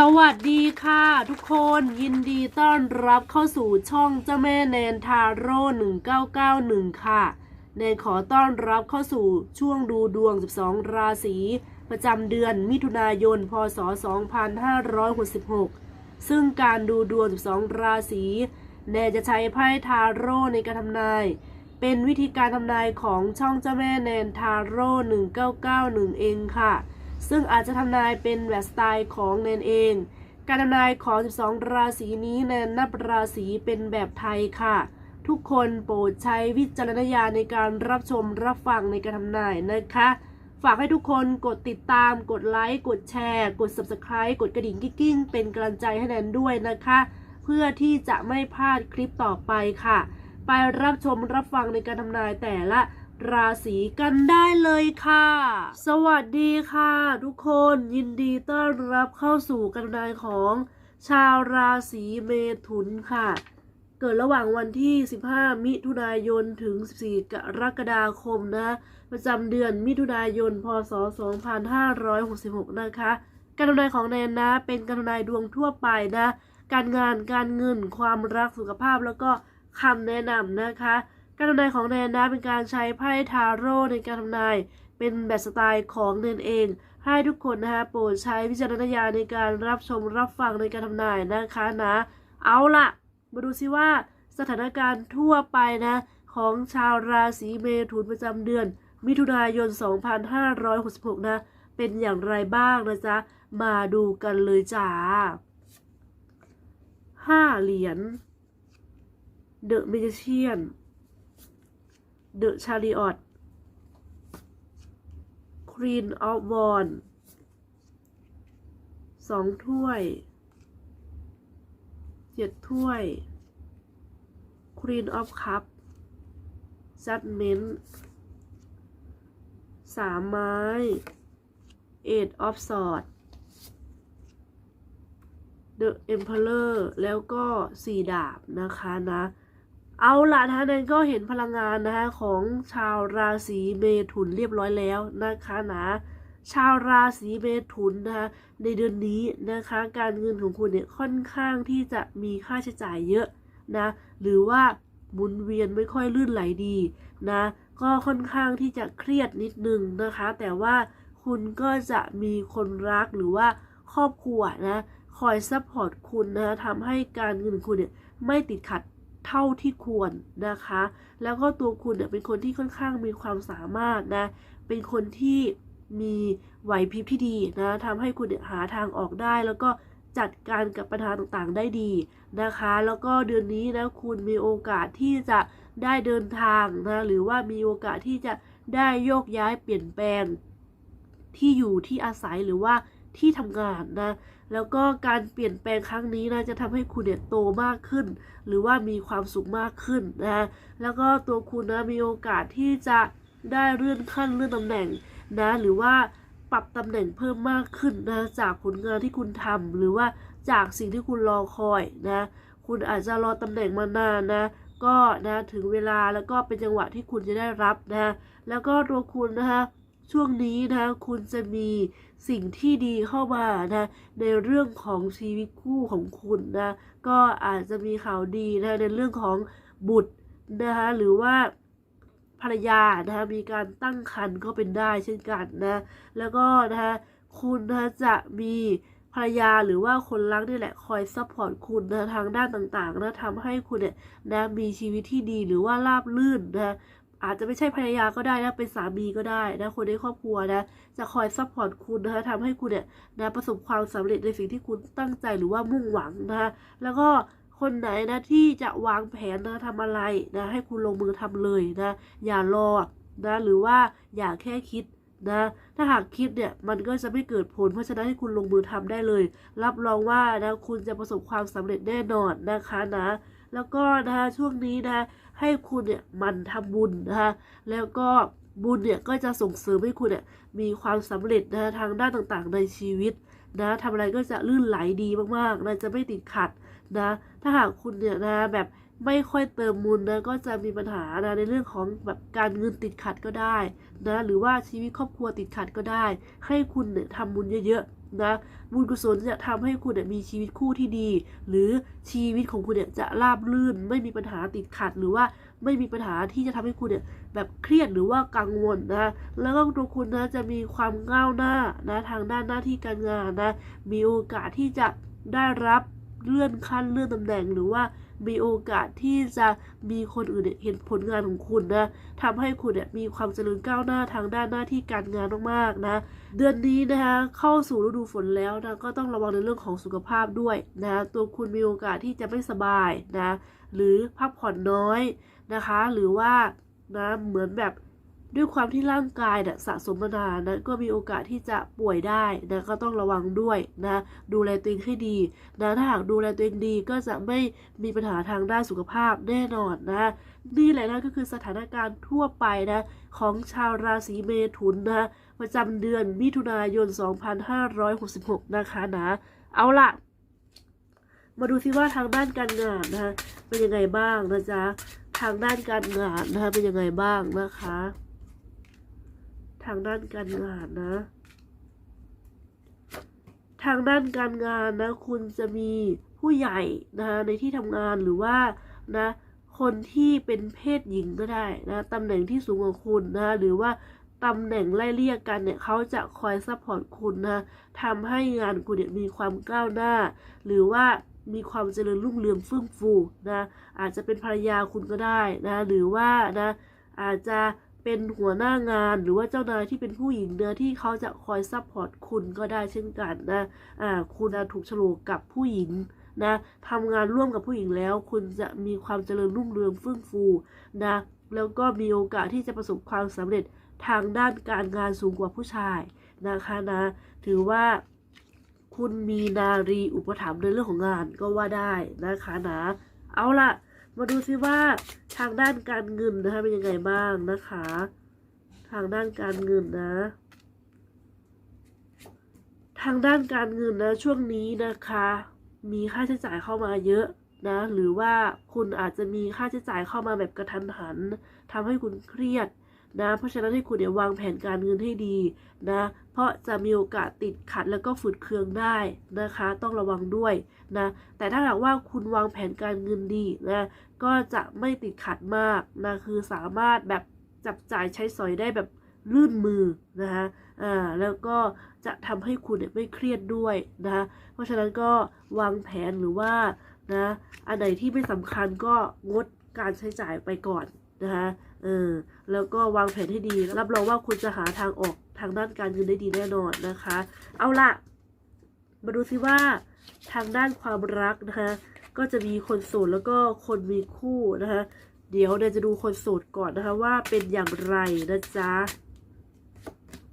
สวัสดีค่ะ ทุกคนยินดีต้อนรับเข้าสู่ช่องเจ้าแม่แนนทาโร่1991 ค่ะ แนนขอต้อนรับเข้าสู่ช่วงดูดวง 12 ราศีประจำเดือนมิถุนายน พศ 2566 ซึ่งการดูดวง 12 ราศีแนนจะใช้ไพ่ทาโร่ในการทำนาย เป็นวิธีการทำนายของช่องเจ้าแม่แนนทาโร่1991 เองค่ะ ซึ่งอาจจะทำนายเป็นแบบสไตล์ของแนนเอง การทำนายของ 12 ราศีนี้แนนนับราศีเป็นแบบไทยค่ะ ทุกคนโปรดใช้วิจารณญาณในการรับชมรับฟังในการทำนายนะคะ ฝากให้ทุกคนกดติดตาม กดไลค์ กดแชร์ กด subscribe กดกระดิ่งกิ๊งเป็นกำลังใจให้แนนด้วยนะคะ เพื่อที่จะไม่พลาดคลิปต่อไปค่ะ ไปรับชมรับฟังในการทำนายแต่ละ ราศีกันได้เลยค่ะ สวัสดีค่ะ ทุกคนยินดีต้อนรับเข้าสู่การทำนายของชาวราศีเมถุนค่ะ เกิดระหว่างวันที่ 15 มิถุนายนถึง 14 กรกฎาคมนะ ประจำเดือนมิถุนายน พศ 2566 นะคะ การทำนายของแนนนะ เป็นการทำนายดวงทั่วไปนะ การงานการเงินความรักสุขภาพแล้วก็คำแนะนำนะคะ การทำนายของแนนนะเป็นการใช้ไพ่ทาโร่ในการทำนายเป็นแบบสไตล์ของแนนเอง ให้ทุกคนนะคะโปรดใช้วิจารณญาณในการรับชมรับฟังในการทำนายนะคะนะ เอาละมาดูซิว่าสถานการณ์ทั่วไปนะของชาวราศีเมถุนประจำเดือน มิถุนายน 2566 นะ เป็นอย่างไรบ้างนะจ๊ะ มาดูกันเลยจ้าห้าเหรียญ The Magician The Chariot Queen of Wands สองถ้วย เจ็ดถ้วย Queen of Cup Judgment สามไม้ Eight of Swords The Emperor แล้วก็สี่ดาบนะคะนะ เอาล่ะท่านนั้นก็เห็นพลังงานนะคะของชาวราศีเมถุนเรียบร้อยแล้วนะคะนะชาวราศีเมถุนนะคะในเดือนนี้นะคะการเงินของคุณเนี่ยค่อนข้างที่จะมีค่าใช้จ่ายเยอะนะหรือว่าหมุนเวียนไม่ค่อยลื่นไหลดีนะก็ค่อนข้างที่จะเครียดนิดนึงนะคะ แต่ว่าคุณก็จะมีคนรักหรือว่าครอบครัวนะคอยซัพพอร์ตคุณนะทำให้การเงินของคุณเนี่ยไม่ติดขัด เท่าที่ควรนะคะ แล้วก็ตัวคุณเนี่ยเป็นคนที่ค่อนข้างมีความสามารถนะ เป็นคนที่มีไหวพริบที่ดีนะทำให้คุณหาทางออกได้ แล้วก็จัดการกับปัญหาต่างๆได้ดีนะคะ แล้วก็เดือนนี้นะคุณมีโอกาสที่จะได้เดินทางนะหรือว่ามีโอกาสที่จะได้โยกย้ายเปลี่ยนแปลงที่อยู่ที่อาศัยหรือว่าที่ทำงานนะ แล้วก็การเปลี่ยนแปลงครั้งนี้นะจะทำให้คุณเนี่ยโตมากขึ้น หรือว่ามีความสุขมากขึ้นนะแล้วก็ตัวคุณนะมีโอกาสที่จะได้เลื่อนขั้นเลื่อนตำแหน่งนะหรือว่าปรับตำแหน่งเพิ่มมากขึ้นนะจากผลงานที่คุณทำหรือว่าจากสิ่งที่คุณรอคอยนะคุณอาจจะรอตำแหน่งมานานนะ ก็นะถึงเวลาแล้วก็เป็นจังหวะที่คุณจะได้รับนะ แล้วก็ตัวคุณนะคะ ช่วงนี้นะคุณจะมีสิ่งที่ดีเข้ามานะในเรื่องของชีวิตคู่ของคุณนะก็อาจจะมีข่าวดีนะในเรื่องของบุตรนะคะหรือว่าภรรยานะคะมีการตั้งครรภ์ก็เป็นได้เช่นกันนะแล้วก็นะคะคุณนะจะมีภรรยาหรือว่าคนรักนี่แหละคอยซัพพอร์ตคุณนะทางด้านต่างๆนะทำให้คุณเนี่ยนะมีชีวิตที่ดีหรือว่าราบรื่นนะ อาจจะไม่ใช่ภรรยาก็ได้นะเป็นสามีก็ได้นะคนในครอบครัวนะจะคอยซัพพอร์ตคุณนะคะทำให้คุณเนี่ยนะประสบความสำเร็จในสิ่งที่คุณตั้งใจหรือว่ามุ่งหวังนะคะแล้วก็คนไหนนะที่จะวางแผนนะทำอะไรนะให้คุณลงมือทำเลยนะอย่ารอนะหรือว่าอย่าแค่คิดนะถ้าหากคิดเนี่ยมันก็จะไม่เกิดผล เพราะฉะนั้นให้คุณลงมือทำได้เลย รับรองว่านะคุณจะประสบความสำเร็จแน่นอนนะคะนะ แล้วก็นะคะช่วงนี้นะ ให้คุณเนี่ยมันทำบุญนะคะแล้วก็บุญเนี่ยก็จะส่งเสริมให้คุณเนี่ยมีความสำเร็จนะทางด้านต่างๆ ในชีวิตนะทำอะไรก็จะลื่นไหลดีมากๆนะจะไม่ติดขัดนะถ้าหากคุณเนี่ยนะแบบไม่ค่อยเติมบุญนะก็จะมีปัญหานะในเรื่องของแบบการเงินติดขัดก็ได้นะหรือว่าชีวิตครอบครัวติดขัดก็ได้ ให้คุณเนี่ยทำบุญเยอะๆ นะบุญกุศลจะทำให้คุณเนี่ยมีชีวิตคู่ที่ดี หรือชีวิตของคุณเนี่ยจะราบรื่น ไม่มีปัญหาติดขัดหรือว่าไม่มีปัญหาที่จะทำให้คุณเนี่ยแบบเครียดหรือว่ากังวลนะแล้วก็ตัวคุณนะจะมีความก้าวหน้านะทางด้านหน้าที่การงานนะมีโอกาสที่จะได้รับเลื่อนขั้นเลื่อนตำแหน่งหรือว่า มีโอกาสที่จะมีคนอื่นเห็นผลงานของคุณนะทำให้คุณเนี่ยมีความเจริญก้าวหน้าทางด้านหน้าที่การงานมากๆนะ เดือนนี้นะคะเข้าสู่ฤดูฝนแล้วนะก็ต้องระวังในเรื่องของสุขภาพด้วยนะตัวคุณมีโอกาสที่จะไม่สบายนะหรือพักผ่อนน้อยนะคะ หรือว่านะเหมือนแบบ ด้วยความที่ร่างกายเนี่ยสะสมมานานนะก็มีโอกาสที่จะป่วยได้นะก็ต้องระวังด้วยนะดูแลตัวเองให้ดีนะถ้าหากดูแลตัวเองดีก็จะไม่มีปัญหาทางด้านสุขภาพแน่นอนนะนี่แหละนะก็คือสถานการณ์ทั่วไปนะของชาวราศีเมถุนนะประจำเดือนมิถุนายน 2566 นะคะนะเอาละมาดูซิว่าทางด้านการงานนะคะเป็นยังไงบ้างนะจ๊ะทางด้านการงานนะคะเป็นยังไงบ้างนะคะ ทางด้านการงานนะ ทางด้านการงานนะ คุณจะมีผู้ใหญ่นะในที่ทำงานหรือว่านะคนที่เป็นเพศหญิงก็ได้นะตำแหน่งที่สูงกว่าคุณนะหรือว่าตำแหน่งไล่เลี่ยกันเนี่ยเขาจะคอยซัพพอร์ตคุณนะทำให้งานคุณเนี่ยมีความก้าวหน้า หรือว่ามีความเจริญรุ่งเรืองเฟื่องฟูนะอาจจะเป็นภรรยาคุณก็ได้นะหรือว่านะอาจจะ เป็นหัวหน้างานหรือว่าเจ้านายที่เป็นผู้หญิงเนื้อที่เขาจะคอยซัพพอร์ตคุณก็ได้เช่นกันนะอ่าคุณถูกฉลกกับผู้หญิงนะทำงานร่วมกับผู้หญิงแล้ว คุณจะมีความเจริญรุ่งเรืองเฟื่องฟูนะแล้วก็มีโอกาสที่จะประสบความสำเร็จทางด้านการงานสูงกว่าผู้ชายนะคะนะ ถือว่าคุณมีนารีอุปถัมภ์ในเรื่องของงานก็ว่าได้นะคะนะ เอาล่ะ มาดูซิว่าทางด้านการเงินนะคะเป็นยังไงบ้างนะคะ ทางด้านการเงินนะ ทางด้านการเงินนะช่วงนี้นะคะ มีค่าใช้จ่ายเข้ามาเยอะนะหรือว่าคุณอาจจะมีค่าใช้จ่ายเข้ามาแบบกระทันหันทำให้คุณเครียดนะเพราะฉะนั้นให้คุณเนี่ยวางแผนการเงินให้ดีนะเพราะจะมีโอกาสติดขัดแล้วก็ฝืดเคืองได้นะคะ ต้องระวังด้วยนะแต่ถ้าหากว่าคุณวางแผนการเงินดีนะ ก็จะไม่ติดขัดมากนะคือสามารถแบบจับจ่ายใช้สอยได้แบบลื่นมือนะคะอ่าแล้วก็จะทำให้คุณเนี่ยไม่เครียดด้วยนะคะเพราะฉะนั้นก็วางแผนหรือว่านะอันไหนที่ไม่สำคัญก็งดการใช้จ่ายไปก่อนนะคะเออแล้วก็วางแผนให้ดี รับรองว่าคุณจะหาทางออกทางด้านการเงินได้ดีแน่นอนนะคะ เอาละมาดูซิว่าทางด้านความรักนะคะ ก็จะมีคนโสดแล้วก็คนมีคู่นะคะ เดี๋ยวเนี่ยจะดูคนโสดก่อนนะคะว่าเป็นอย่างไรนะจ๊ะ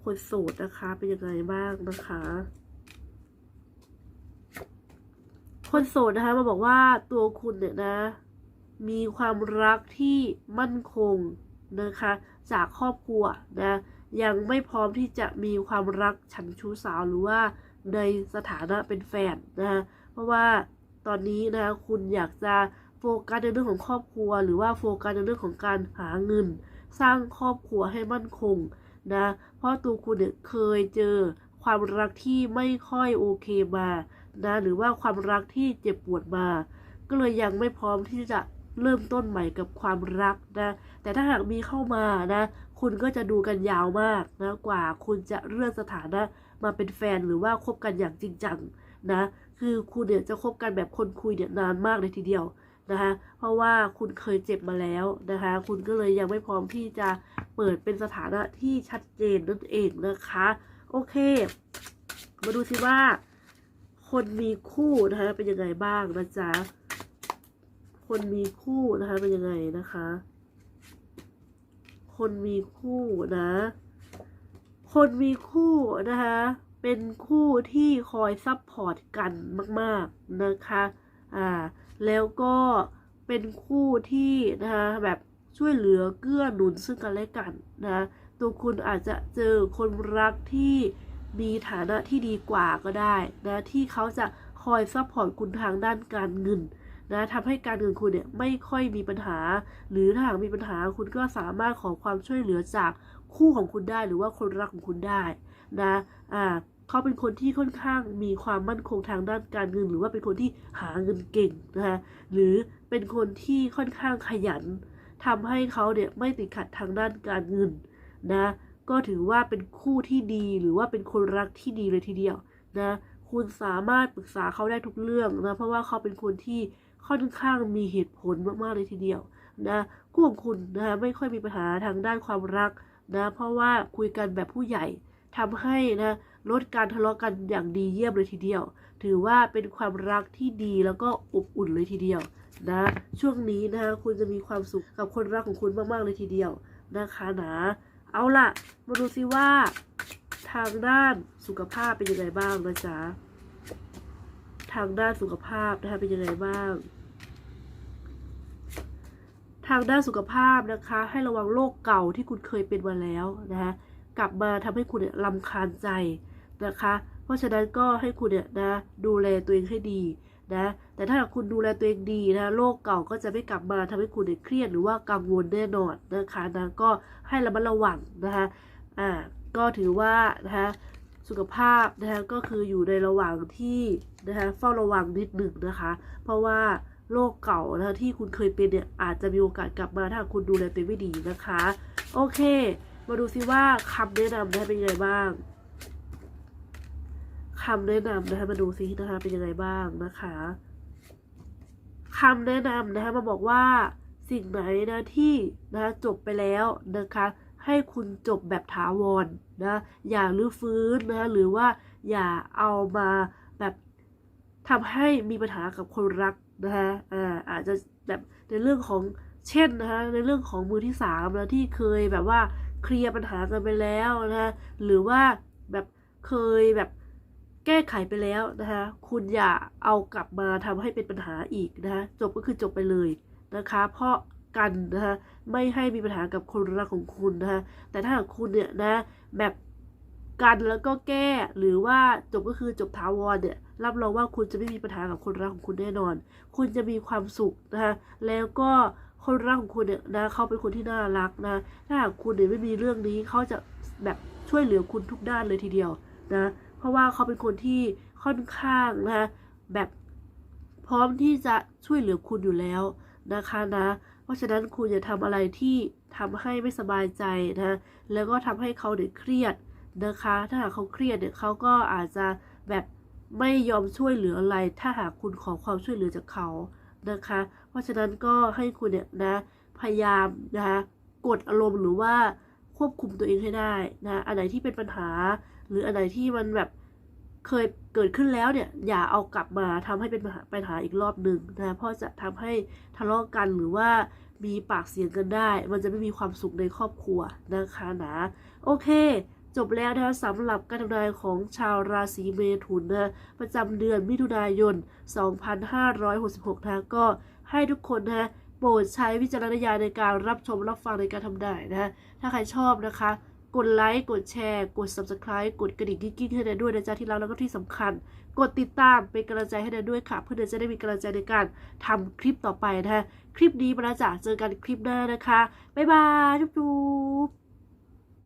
คนโสดนะคะเป็นยังไงบ้างนะคะ คนโสดนะคะมาบอกว่าตัวคุณเนี่ยนะ มีความรักที่มั่นคงนะคะ จากครอบครัวนะยังไม่พร้อมที่จะมีความรักฉันชู้สาวหรือว่าในสถานะเป็นแฟนนะะเพราะว่า ตอนนี้นะคะคุณอยากจะโฟกัสในเรื่องของครอบครัว หรือว่าโฟกัสในเรื่องของการหาเงิน สร้างครอบครัวให้มั่นคงนะเพราะตัวคุณเนี่ยเคยเจอความรักที่ไม่ค่อยโอเคมานะหรือว่าความรักที่เจ็บปวดมา ก็เลยยังไม่พร้อมที่จะเริ่มต้นใหม่กับความรักนะ แต่ถ้าหากมีเข้ามานะ คุณก็จะดูกันยาวมากนะกว่าคุณจะเลื่อนสถานะมาเป็นแฟนหรือว่าคบกันอย่างจริงจัง นะ คือคุณเนี่ยจะคบกันแบบคนคุยเนี่ยนานมากเลยทีเดียวนะคะ เพราะว่าคุณเคยเจ็บมาแล้วนะคะ คุณก็เลยยังไม่พร้อมที่จะเปิดเป็นสถานะที่ชัดเจนนั่นเองนะคะ โอเค มาดูสิว่า คนมีคู่นะคะเป็นยังไงบ้างนะจ๊ะ คนมีคู่นะคะเป็นยังไงนะคะ คนมีคู่นะ คนมีคู่นะคะ เป็นคู่ที่คอยซับพอร์ตกันมากๆนะคะอ่าแล้วก็เป็นคู่ที่นะคะแบบช่วยเหลือเกื้อหนุนซึ่งกันและกันนะตัวคุณอาจจะเจอคนรักที่มีฐานะที่ดีกว่าก็ได้นะที่เขาจะคอยซัพพอร์ตคุณทางด้านการเงินนะทำให้การเงินคุณเนี่ยไม่ค่อยมีปัญหา หรือถ้าหากมีปัญหาคุณก็สามารถขอความช่วยเหลือจากคู่ของคุณได้หรือว่าคนรักของคุณได้นะอ่า เขาเป็นคนที่ค่อนข้างมีความมั่นคงทางด้านการเงิน หรือว่าเป็นคนที่หาเงินเก่งนะคะหรือเป็นคนที่ค่อนข้างขยันทำให้เขาเนี่ยไม่ติดขัดทางด้านการเงินนะก็ถือว่าเป็นคู่ที่ดีหรือว่าเป็นคนรักที่ดีเลยทีเดียวนะคุณสามารถปรึกษาเขาได้ทุกเรื่องนะเพราะว่าเขาเป็นคนที่ค่อนข้างมีเหตุผลมากๆเลยทีเดียวนะคู่ของคุณนะไม่ค่อยมีปัญหาทางด้านความรักนะเพราะว่าคุยกันแบบผู้ใหญ่ทำให้นะ ลดการทะเลาะกันอย่างดีเยี่ยมเลยทีเดียว ถือว่าเป็นความรักที่ดีแล้วก็อบอุ่นเลยทีเดียวนะช่วงนี้นะคะคุณจะมีความสุขกับคนรักของคุณมากๆเลยทีเดียวนะคะนะเอาล่ะ มาดูซิว่า ทางด้านสุขภาพเป็นยังไงบ้างนะจ๊ะทางด้านสุขภาพนะคะเป็นยังไงบ้าง ทางด้านสุขภาพนะคะ ให้ระวังโรคเก่าที่คุณเคยเป็นมาแล้วนะคะกลับมาทำให้คุณเนี่ยลำคาญใจ นะคะ เพราะฉะนั้นก็ให้คุณเนี่ยนะดูแลตัวเองให้ดีนะ แต่ถ้าหากคุณดูแลตัวเองดีนะโรคเก่าก็จะไม่กลับมาทำให้คุณเนี่ยเครียดหรือว่ากังวลแน่นอนนะคะนะก็ให้ระมัดระวังนะคะอ่าก็ถือว่านะคะสุขภาพนะคะก็คืออยู่ในระหว่างที่นะคะเฝ้าระวังนิดหนึ่งนะคะ เพราะว่าโรคเก่านะะที่คุณเคยเป็นเนี่ยอาจจะมีโอกาสกลับมาถ้าหากคุณดูแลตัวเองไม่ดีนะคะ โอเค มาดูซิว่าคำแนะนำนะคะเป็นยังไงบ้าง คำแนะนำนะคะมาดูซินะคะเป็นยังไงบ้างนะคะคำแนะนำนะคะมาบอกว่าสิ่งไหนนะที่นะะจบไปแล้วนะคะให้คุณจบแบบถาวรนนะอย่าลื้อฟื้นนะหรือว่าอย่าเอามาแบบทำให้มีปัญหากับคนรักนะคะอ่าอาจจะแบบในเรื่องของเช่นนะคะในเรื่องของมือที่สามนะที่เคยแบบว่าเคลียร์ปัญหากันไปแล้วนะคะหรือว่าแบบเคยแบบ แก้ไขไปแล้วนะคะคุณอย่าเอากลับมาทำให้เป็นปัญหาอีกนะคะจบก็คือจบไปเลยนะคะ เพราะกันนะคะไม่ให้มีปัญหากับคนรักของคุณนะคะแต่ถ้าหากคุณเนี่ยนะแบบกันแล้วก็แก้หรือว่าจบก็คือจบถาวรเนี่ยรับรองว่าคุณจะไม่มีปัญหากับคนรักของคุณแน่นอน คุณจะมีความสุขนะคะแล้วก็คนรักของคุณเนี่ยนะเขาเป็นคนที่น่ารักนะถ้าหากคุณเนี่ยไม่มีเรื่องนี้เขาจะแบบช่วยเหลือคุณทุกด้านเลยทีเดียวนะ เพราะว่าเขาเป็นคนที่ค่อนข้างนะแบบพร้อมที่จะช่วยเหลือคุณอยู่แล้วนะคะนะ เพราะฉะนั้นคุณอย่าทำอะไรที่ทำให้ไม่สบายใจนะแล้วก็ทำให้เขาเด็กเครียดนะคะ ถ้าหากเขาเครียดเนี่ยเขาก็อาจจะแบบไม่ยอมช่วยเหลืออะไร ถ้าหากคุณขอความช่วยเหลือจากเขานะคะ เพราะฉะนั้นก็ให้คุณเนี่ยนะพยายามนะคะกดอารมณ์หรือว่าควบคุมตัวเองให้ได้นะอันไหนที่เป็นปัญหา หรืออันไหนที่มันแบบเคยเกิดขึ้นแล้วเนี่ย อย่าเอากลับมาทำให้เป็นปัญหาปัญหาอีกรอบหนึ่งนะเพราะจะทำให้ทะเลาะกันหรือว่ามีปากเสียงกันได้ มันจะไม่มีความสุขในครอบครัวนะคะนะโอเค จบแล้วนะคะสำหรับการทำนายของชาวราศีเมถุนนะประจำเดือนมิถุนายน 2566นะก็ให้ทุกคนนะโปรดใช้วิจารณญาณในการรับชมรับฟังในการทำนายนะถ้าใครชอบนะคะ กดไลค์กดแชร์กด subscribe กดกระดิ่งกิ๊กๆให้แนนด้วยนะจ๊ะที่รักแล้วก็ที่สำคัญ กดติดตามเป็นกำลังใจให้แนนด้วยค่ะ เพื่อแนนจะได้มีกำลังใจในการทำคลิปต่อไปนะคะคลิปนี้มาแล้วจ้ะเจอกันคลิปหน้านะคะบ๊ายบายจุ๊บ